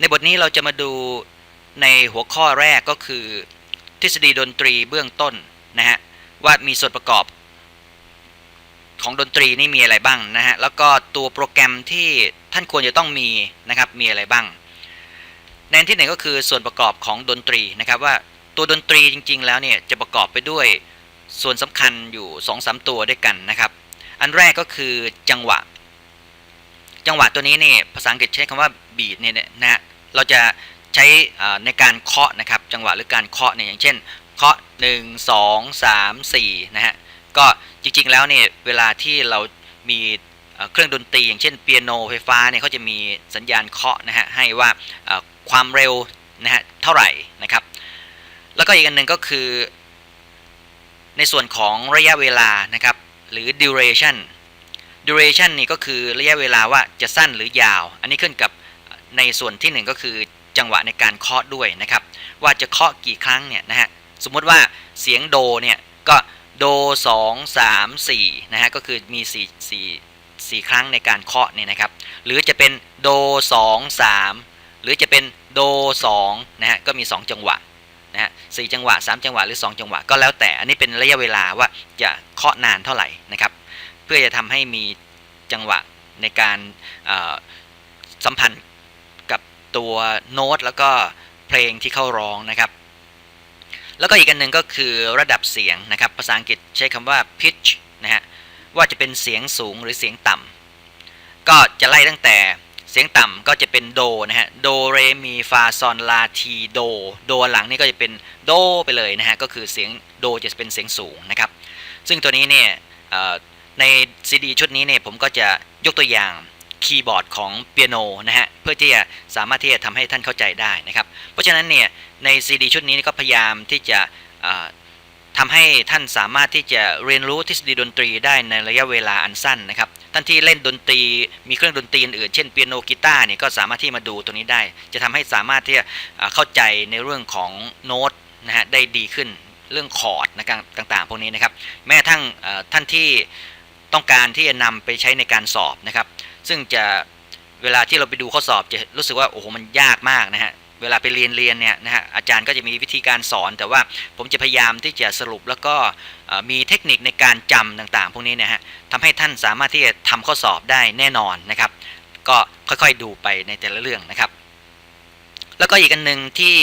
ในบทนี้เราจะมาดูในหัวข้อแรกก็คือ ทฤษฎีดนตรีเบื้องต้นนะฮะว่ามีส่วนประกอบของดนตรีนี่มีอะไรบ้างนะฮะแล้วก็ตัวโปรแกรมที่ท่านควรจะต้องมีนะครับมีอะไรบ้างในที่หนึ่งก็คือส่วนประกอบของดนตรีนะครับว่าตัวดนตรีจริง ๆ แล้วเนี่ยจะประกอบไปด้วยส่วนสำคัญอยู่2อสตัวด้วยกันนะครับ อันแรกก็คือจังหวะ จังหวะตัวนี้นี่ภาษาอังกฤษใช้คำว่าบีดเนี่ยนะฮะเราจะใช้ในการเคาะนะครับจังหวะหรือการเคาะเนี่ยอย่างเช่น เคาะ 1 2 3 4นะฮะก็จริงๆแล้วเนี่ยเวลาที่เรามีเครื่องดนตรี อย่างเช่นเปียโนไฟฟ้าเนี่ยเขาจะมีสัญญาณเคาะนะฮะให้ว่าความเร็วนะฮะเท่าไหร่นะครับ แล้วก็อีกอันหนึ่งก็คือ ในส่วนของระยะเวลานะครับหรือ duration duration นี่ก็คือระยะเวลาว่าจะสั้นหรือยาว อันนี้ขึ้นกับในส่วนที่หนึ่งก็คือจังหวะในการเคาะด้วยนะครับ ว่าจะเคาะกี่ครั้งเนี่ยนะฮะสมมติว่าเสียงโดเนี่ยก็โด2 3 4นะฮะก็คือมี4 4 4 ครั้งในการเคาะเนี่ยนะครับ หรือจะเป็นโด2 3 หรือจะเป็นโด2นะฮะก็มี 2 จังหวะนะฮะสจังหวะ 3 จังหวะหรือ 2 จังหวะก็แล้วแต่อันนี้เป็นระยะเวลาว่าจะเคาะนานเท่าไหร่นะครับ เพื่อจะทำให้มี จังหวะในการสัมพันธ์กับตัวโน้ตแล้วก็เพลงที่เข้าร้องนะครับ แล้วก็อีกอันหนึ่งก็คือระดับเสียงนะครับ ภาษาอังกฤษใช้คำว่า pitch นะฮะว่าจะเป็นเสียงสูงหรือเสียงต่ำก็จะไล่ตั้งแต่เสียงต่ำก็จะเป็นโดนะฮะ โด เร มีฟา ซอน ลา ที โด โดหลังนี่ก็จะเป็นโดไปเลยนะฮะ ก็คือเสียงโดจะเป็นเสียงสูงนะครับ ซึ่งตัวนี้เนี่ย ในซีดีชุดนี้เนี่ยผมก็จะยกตัวอย่างคีย์บอร์ดของเปียโนนะฮะเพื่อที่จะสามารถที่จะทำให้ท่านเข้าใจได้นะครับ เพราะฉะนั้นเนี่ยในซีดีชุดนี้ก็พยายามที่จะอ่าทำให้ท่านสามารถที่จะเรียนรู้ทฤษฎีดนตรีได้ในระยะเวลาอันสั้นนะครับท่านที่เล่นดนตรีมีเครื่องดนตรีอื่นเช่นเปียโนกีตาร์เนี่ยก็สามารถที่มาดูตัวนี้ได้ จะทำให้สามารถที่จะเข้าใจในเรื่องของโน้ตนะฮะได้ดีขึ้นเรื่องคอร์ดนะครับต่างๆ พวกนี้นะครับแม้ทั่งท่านที่ ต้องการที่จะนำไปใช้ในการสอบนะครับ ซึ่งจะเวลาที่เราไปดูข้อสอบจะรู้สึกว่าโอ้โหมันยากมากนะฮะเวลาไปเรียนเรียนเนี่ยนะฮะอาจารย์ก็จะมีวิธีการสอน แต่ว่าผมจะพยายามที่จะสรุปแล้วก็มีเทคนิคในการจำต่างๆ พวกนี้นะฮะทำให้ท่านสามารถที่จะทำข้อสอบได้แน่นอนนะครับ ก็ค่อยๆดูไปในแต่ละเรื่องนะครับ แล้วก็อีกอันหนึ่งที่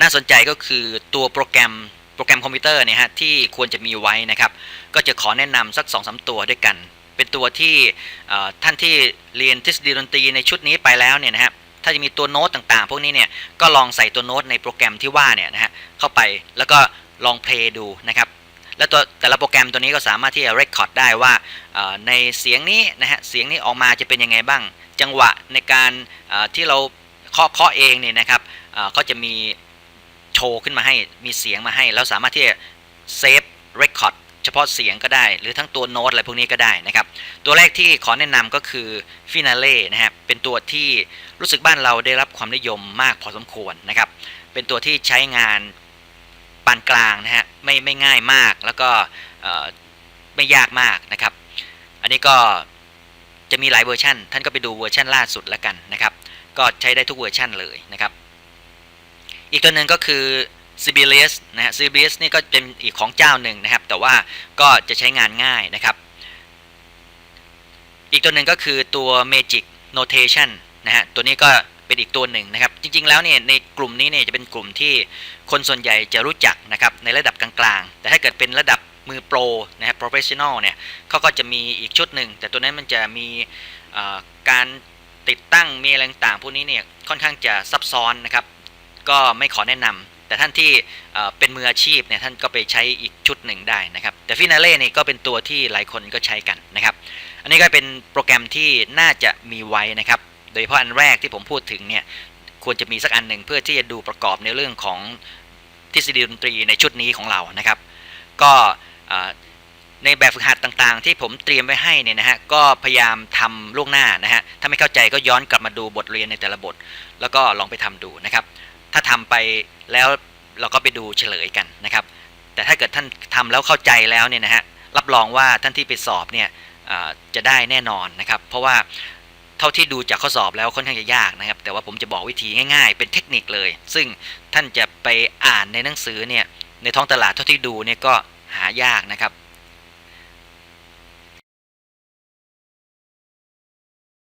น่าสนใจก็คือตัวโปรแกรม โปรแกรมคอมพิวเตอร์เนี่ยฮะที่ควรจะมีไว้นะครับ ก็จะขอแนะนำสัก2อสตัวด้วยกัน เป็นตัวที่ท่านที่เรียนทฤษฎีดนตรีในชุดนี้ไปแล้วเนี่ยนะฮะถ้าจะมีตัวโน้ตต่างๆ พวกนี้เนี่ยก็ลองใส่ตัวโน้ตในโปรแกรมที่ว่าเนี่ยนะฮะเข้าไปแล้วก็ลองเพลย์ดูนะครับแล้วตัวแต่ละโปรแกรมตัวนี้ก็สามารถที่จะเรคคอร์ดได้ว่าในเสียงนี้นะฮะเสียงนี้ออกมาจะเป็นยังไงบ้าง จังหวะในการที่เราเคาะเคาะเองเนี่ยนะครับเขาจะมี โชว์ขึ้นมาให้มีเสียงมาให้ แล้วสามารถที่จะเซฟเรคคอร์ดเฉพาะเสียงก็ได้ หรือทั้งตัวโน้ตอะไรพวกนี้ก็ได้นะครับ ตัวแรกที่ขอแนะนำก็คือฟินาเล่นะครับเป็นตัวที่รู้สึกบ้านเราได้รับความนิยมมากพอสมควรนะครับ เป็นตัวที่ใช้งานปานกลางนะฮะไม่ไม่ง่ายมากแล้วก็ไม่ยากมากนะครับ อันนี้ก็จะมีหลายเวอร์ชันท่านก็ไปดูเวอร์ชันล่าสุดแล้วกันนะครับ ก็ใช้ได้ทุกเวอร์ชันเลยนะครับ อีกตัวหนึ่งก็คือ s i b i l i u s นะฮะ s i b i l i u s นี่ก็เป็นอีกของเจ้าหนึ่งนะครับ แต่ว่าก็จะใช้งานง่ายนะครับ อีกตัวหนึ่งก็คือตัว Magic Notation นะฮะ ตัวนี้ก็เป็นอีกตัวหนึ่งนะครับ จริงๆแล้วเนี่ยในกลุ่มนี้เนี่ยจะเป็นกลุ่มที่คนส่วนใหญ่จะรู้จักนะครับในระดับกลางๆ แต่ถ้าเกิดเป็นระดับมือโปรนะครับ professional เนี่ยเขาก็จะมีอีกชุดหนึ่ง แต่ตัวนั้นมันจะมีการติดตั้งมีอะไรต่างๆพวกนี้เนี่ยค่อนข้างจะซับซ้อนนะครับ ก็ไม่ขอแนะนำแต่ท่านที่เป็นมืออาชีพเนี่ยท่านก็ไปใช้อีกชุดหนึ่งได้นะครับแต่ฟินาเล่นี่ก็เป็นตัวที่หลายคนก็ใช้กันนะครับอันนี้ก็เป็นโปรแกรมที่น่าจะมีไว้นะครับโดยเฉพาะอันแรกที่ผมพูดถึงเนี่ยควรจะมีสักอันหนึ่งเพื่อที่จะดูประกอบในเรื่องของทฤษฎีดนตรีในชุดนี้ของเรานะครับ ก็ในแบบฝึกหัดต่างๆ ที่ผมเตรียมไว้ให้เนี่ยนะฮะก็พยายามทำล่วงหน้านะฮะถ้าไม่เข้าใจก็ย้อนกลับมาดูบทเรียนในแต่ละบท แล้วก็ลองไปทำดูนะครับ ถ้าทำไปแล้วเราก็ไปดูเฉลยกันนะครับ แต่ถ้าเกิดท่านทำแล้วเข้าใจแล้วเนี่ยนะฮะรับรองว่าท่านที่ไปสอบเนี่ยจะได้แน่นอนนะครับ เพราะว่าเท่าที่ดูจากข้อสอบแล้วค่อนข้างจะยากนะครับ แต่ว่าผมจะบอกวิธีง่ายๆ เป็นเทคนิคเลย ซึ่งท่านจะไปอ่านในหนังสือเนี่ยในท้องตลาดเท่าที่ดูเนี่ยก็หายากนะครับ